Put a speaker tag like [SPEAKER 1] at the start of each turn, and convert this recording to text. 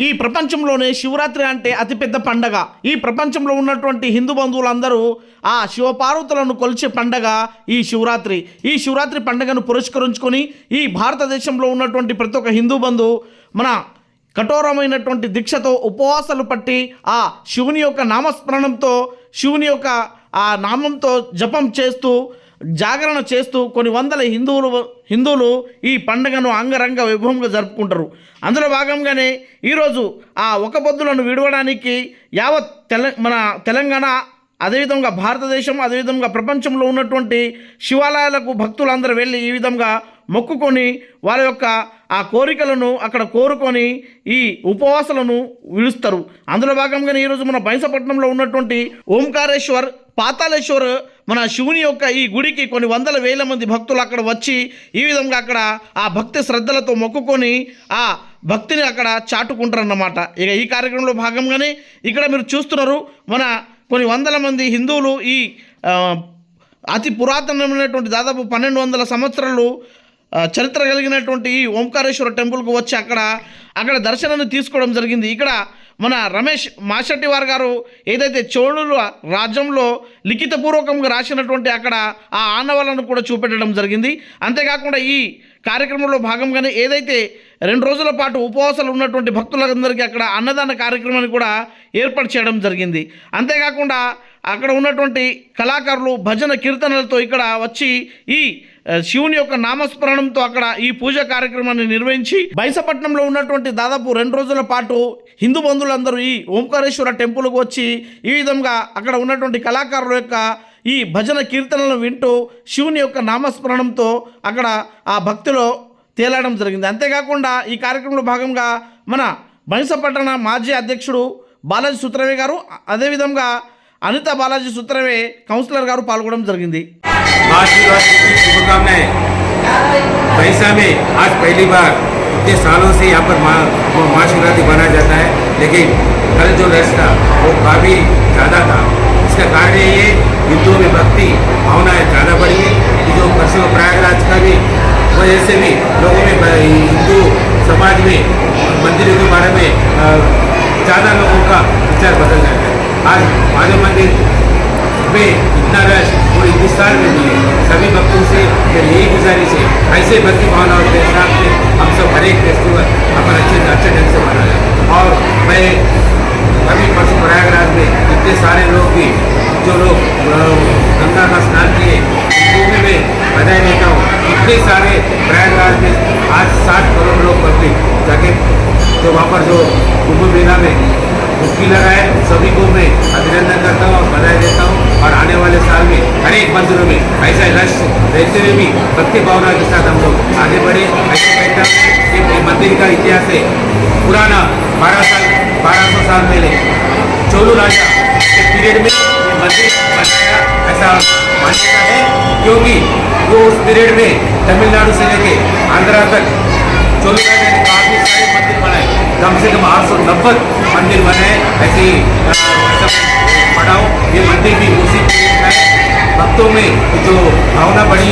[SPEAKER 1] ఈ ప్రపంచంలోనే శివరాత్రి అంటే అతిపెద్ద పండగ. ఈ ప్రపంచంలో ఉన్నటువంటి హిందూ బంధువులందరూ ఆ శివపార్వతులను కొలిచే పండగ ఈ శివరాత్రి. ఈ శివరాత్రి పండగను పురస్కరించుకొని ఈ భారతదేశంలో ఉన్నటువంటి ప్రతి ఒక్క హిందూ బంధువు మన కఠోరమైనటువంటి దీక్షతో ఉపవాసాలు పట్టి ఆ శివుని యొక్క నామస్మరణంతో శివుని యొక్క ఆ నామంతో జపం చేస్తూ జాగరణ చేస్తూ కొన్ని వందల హిందువులు హిందువులు ఈ పండుగను అంగరంగ వైభవంగా జరుపుకుంటారు. అందులో భాగంగానే ఈరోజు ఆ ఒక పొద్దులను విడవడానికి యావత్ తెల మన తెలంగాణ అదేవిధంగా భారతదేశం అదేవిధంగా ప్రపంచంలో ఉన్నటువంటి శివాలయాలకు భక్తులందరూ వెళ్ళి ఈ విధంగా మొక్కుకొని వాళ్ళ యొక్క ఆ కోరికలను అక్కడ కోరుకొని ఈ ఉపవాసాలను విడుస్తారు. అందులో భాగంగానే ఈరోజు మన బైంసపట్నంలో ఉన్నటువంటి ఓంకారేశ్వర్ పాతాళేశ్వర్ మన శివుని యొక్క ఈ గుడికి కొన్ని వందల వేల మంది భక్తులు అక్కడ వచ్చి ఈ విధంగా అక్కడ ఆ భక్తి శ్రద్ధలతో మొక్కుకొని ఆ భక్తిని అక్కడ చాటుకుంటారన్నమాట. ఇక ఈ కార్యక్రమంలో భాగంగానే ఇక్కడ మీరు చూస్తున్నారు మన కొన్ని వందల మంది హిందువులు ఈ అతి పురాతనమైనటువంటి దాదాపు పన్నెండు వందల సంవత్సరాలు చరిత్ర కలిగినటువంటి ఈ ఓంకారేశ్వర టెంపుల్కు వచ్చి అక్కడ అక్కడ దర్శనాన్ని తీసుకోవడం జరిగింది. ఇక్కడ మన రమేష్ మాషెట్టి వారు గారు ఏదైతే చోళుల రాజ్యంలో లిఖితపూర్వకంగా రాసినటువంటి అక్కడ ఆ ఆనవాళ్ళను కూడా చూపెట్టడం జరిగింది. అంతేకాకుండా ఈ కార్యక్రమంలో భాగంగానే ఏదైతే రెండు రోజుల పాటు ఉపవాసాలు ఉన్నటువంటి భక్తులందరికీ అక్కడ అన్నదాన కార్యక్రమాన్ని కూడా ఏర్పాటు చేయడం జరిగింది. అంతేకాకుండా అక్కడ ఉన్నటువంటి కళాకారులు భజన కీర్తనలతో ఇక్కడ వచ్చి ఈ శివుని యొక్క నామస్మరణంతో అక్కడ ఈ పూజ కార్యక్రమాన్ని నిర్వహించి బైసపట్నంలో ఉన్నటువంటి దాదాపు రెండు రోజుల పాటు హిందూ బంధువులందరూ ఈ ఓంకారేశ్వర టెంపుల్కు వచ్చి ఈ విధంగా అక్కడ ఉన్నటువంటి కళాకారుల యొక్క ఈ భజన కీర్తనలను వింటూ శివుని యొక్క నామస్మరణంతో అక్కడ ఆ భక్తిలో తేలడం జరిగింది. అంతేకాకుండా ఈ కార్యక్రమంలో భాగంగా మన బైసపట్టణ మాజీ అధ్యక్షుడు బాలాజీ సుత్రవే గారు అదేవిధంగా అనిత బాలాజీ సుత్రవే కౌన్సిలర్ గారు పాల్గొనడం జరిగింది
[SPEAKER 2] महाशिवरात्रि की शुभकामनाएं पैसा में आज पहली बार इतने सालों से यहाँ पर माँ वो महाशिवरात्रि मनाया जाता है लेकिन कल जो रश था वो काफ़ी ज़्यादा था इसका कारण ये है हिंदुओं में भक्ति भावनाएं ज़्यादा बढ़ी है कि जो पश्चिम प्रयागराज का भी वजह से भी लोगों में ब- हिंदू समाज में मंदिरों के बारे में अ, ज़्यादा लोगों का विचार बदल जाता है आज महादेव मंदिर में इतना रश पूरे हिंदुस्तान में भी है। सभी भक्तों से, मेरी यही गुजारिश है, ऐसे भक्ति भावनाओं के हिसाब से हम सब हर एक फेस्टिवल अपन अच्छे अच्छे ढंग से मनाएँ और मैं अभी परसों प्रयागराज में इतने सारे लोग भी, जो लोग गंगा का स्नान किए, उनको मैं बधाई देता हूँ। इतने सारे प्रयागराज में आज साठ करोड़ लोग पब्लिक जाके जो वहाँ पर जो कुंभ मेला में डुबकी लगाए सभी को मैं अभिनंदन करता हूँ और बधाई देता हूँ और आने वाले साल में एक मंदिरों में ऐसा रश रहते हुए भी भक्ति भावना के साथ हम लोग आगे बढ़े। ऐसे मंदिर का इतिहास है। पुराना बारह साल, बारह सौ साल पहले चोलू राजा के पीरियड में मंदिर बनाया ऐसा मान्यता है, क्योंकि वो उस पीरियड में तमिलनाडु से लेके आंध्रा तक चोलू राजा ने काफ़ी सारे मंदिर बनाए। कम से कम आठ सौ नब्बे मंदिर बने ऐसे ऐसा पढ़ा हूँ ये मंदिर भी उसी भक्तों में जो भावना बढ़ी